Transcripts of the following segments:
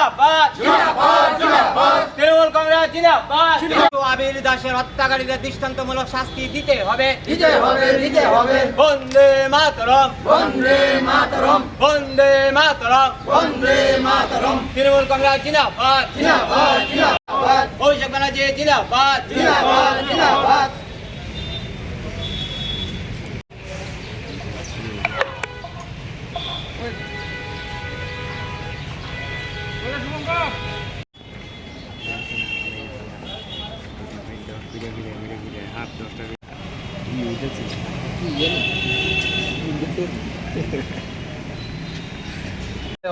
জিন্দাবাদ। তৃণমূল কংগ্রেস জিন্দাবাদ। আবির দাসের হত্যাকারীদের দৃষ্টান্তমূলক শাস্তি দিতে হবে। দিতে হবে দিতে হবে। বন্দে মাতরম। বন্দে মাতরম। বন্দে মাতরম। বন্দে মাতরম। তৃণমূল কংগ্রেস জিন্দাবাদ। জিন্দাবাদ জিন্দাবাদ। অভিষেক ব্যানার্জি জিন্দাবাদ। জিন্দাবাদ।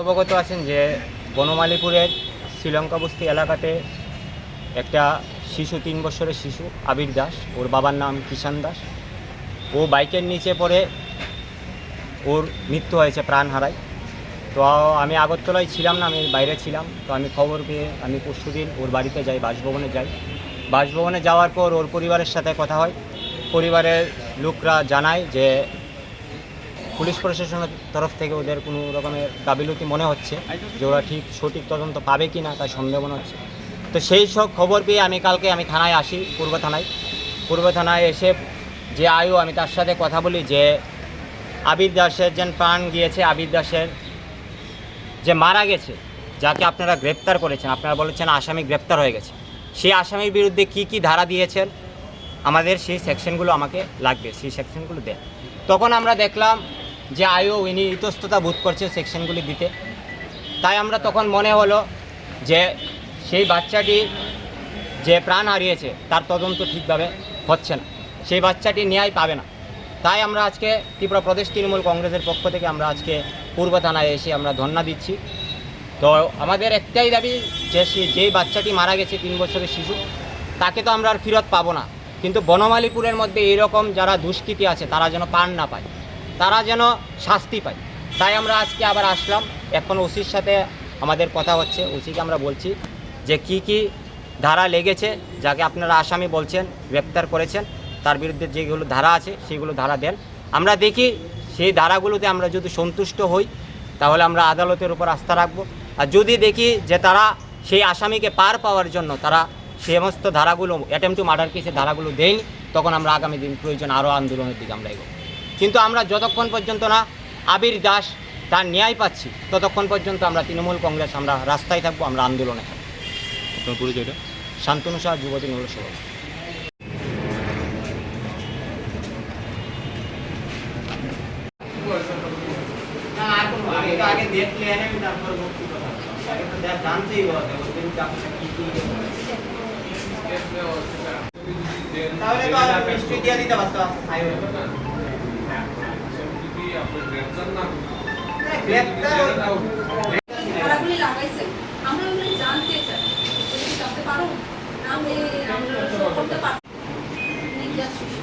অবগত আছেন যে বনমালীপুরের শ্রীলঙ্কা বস্তি এলাকাতে একটা শিশু, তিন বছরের শিশু, আবির দাস, ওর বাবার নাম কিষান দাস। ও বাইকের নিচে পড়ে ওর মৃত্যু হয়েছে প্রাণ হারায়। তো আমি আগরতলায় ছিলাম না, আমি বাইরে ছিলাম। তো আমি খবর পেয়ে আমি পরশুদিন ওর বাড়িতে যাই, বাসভবনে যাই। বাসভবনে যাওয়ার পর ওর পরিবারের সাথে কথা হয়। পরিবারের লোকরা জানায় যে পুলিশ প্রশাসনের তরফ থেকে ওদের কোনো রকমের গাবিলতি মনে হচ্ছে, যে ওরা ঠিক সঠিক তদন্ত পাবে কি না, তার সন্দেহ মনে হচ্ছে। তো সেই সব খবর পেয়ে আমি কালকে আমি থানায় আসি, পূর্ব থানায়। পূর্ব থানায় এসে যে আয়ু আমি তার সাথে কথা বলি যে আবির দাসের যেন প্রাণ গিয়েছে, আবির দাসের যে মারা গেছে, যাকে আপনারা গ্রেপ্তার করেছেন, আপনারা বলেছেন আসামি গ্রেপ্তার হয়ে গেছে। সেই আসামির বিরুদ্ধে কি কি ধারা দিয়েছেন? আমাদের সেই সেকশনগুলো আমাকে লাগবে, সেই সেকশনগুলো দেন। তখন আমরা দেখলাম যে আয়ও ইনি ইতস্ততা বোধ করছে সেকশনগুলি দিতে। তাই আমরা তখন মনে হলো যে সেই বাচ্চাটি যে প্রাণ হারিয়েছে, তার তদন্ত ঠিকভাবে হচ্ছে না। সেই বাচ্চাটি ন্যায় পাবে না। তাই আমরা আজকে ত্রিপুরা প্রদেশ তৃণমূল কংগ্রেসের পক্ষ থেকে আমরা আজকে পূর্ব থানায় এসে আমরা ধর্ণা দিচ্ছি। তো আমাদের একটাই দাবি যে যেই বাচ্চাটি মারা গেছে, তিন বছরের শিশু, তাকে তো আমরা আর ফিরত পাবো না। কিন্তু বনমালীপুরের মধ্যে এইরকম যারা দুষ্কৃতী আছে, তারা যেন পান না পায়, তারা যেন শাস্তি পায়। তাই আমরা আজকে আবার আসলাম। এখন ওসির সাথে আমাদের কথা হচ্ছে, ওসিকে আমরা বলছি যে কি কি ধারা লেগেছে, যাকে আপনারা আসামি বলছেন, গ্রেপ্তার করেছেন তার বিরুদ্ধে যেগুলো ধারা আছে সেগুলো ধারা দেন। আমরা দেখি সেই ধারাগুলোতে আমরা যদি সন্তুষ্ট হই তাহলে আমরা আদালতের উপর আস্থা রাখব। আর যদি দেখি যে তারা সেই আসামিকে পার পাওয়ার জন্য তারা সমস্ত ধারাগুলো অ্যাটেম্প টু মার্ডার কেসের ধারাগুলো দেয়নি তখন আমরা আগামী দিন প্রয়োজন আরও আন্দোলনের দিকে আমরা এগোবো। কিন্তু আমরা যতক্ষণ পর্যন্ত না আবির দাস তার ন্যায় পাচ্ছি ততক্ষণ পর্যন্ত আমরা তৃণমূল কংগ্রেস আমরা রাস্তায় থাকব আমরা আন্দোলনে থাকব। আপনার পরিচয়টা? শান্তনু শাহ যুবতী নৌরসভা আগে দেখলে তারপর আগে তো জানতেই হবে তাহলে তো আর মিষ্টি দিয়ে দিতে পারতো না আমি নির্যাস শিশু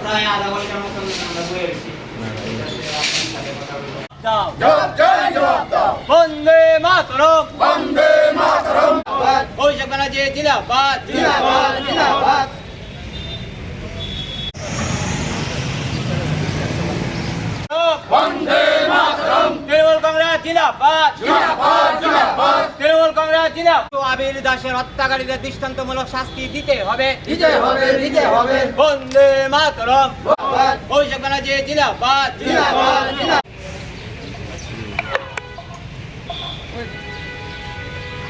প্রায় আধা ঘণ্টার মতন আমরা বয়ে বন্দে মাতরম। বন্দে মাতরম। বৈশাখ জিন্দাবাদ। জিন্দাবাদ জিন্দাবাদ বন্দে মাতরম তৃণমূল কংগ্রেস জিন্দাবাদ। তৃণমূল কংগ্রেস জিন্দাবাদ। আবির দাসের হত্যাকারীদের দৃষ্টান্তমূলক শাস্তি দিতে হবে। দিতে হবে দিতে হবে। বন্দে মাতরম। অভিষেক ব্যানার্জি জিন্দাবাদ জিন্দাবাদ।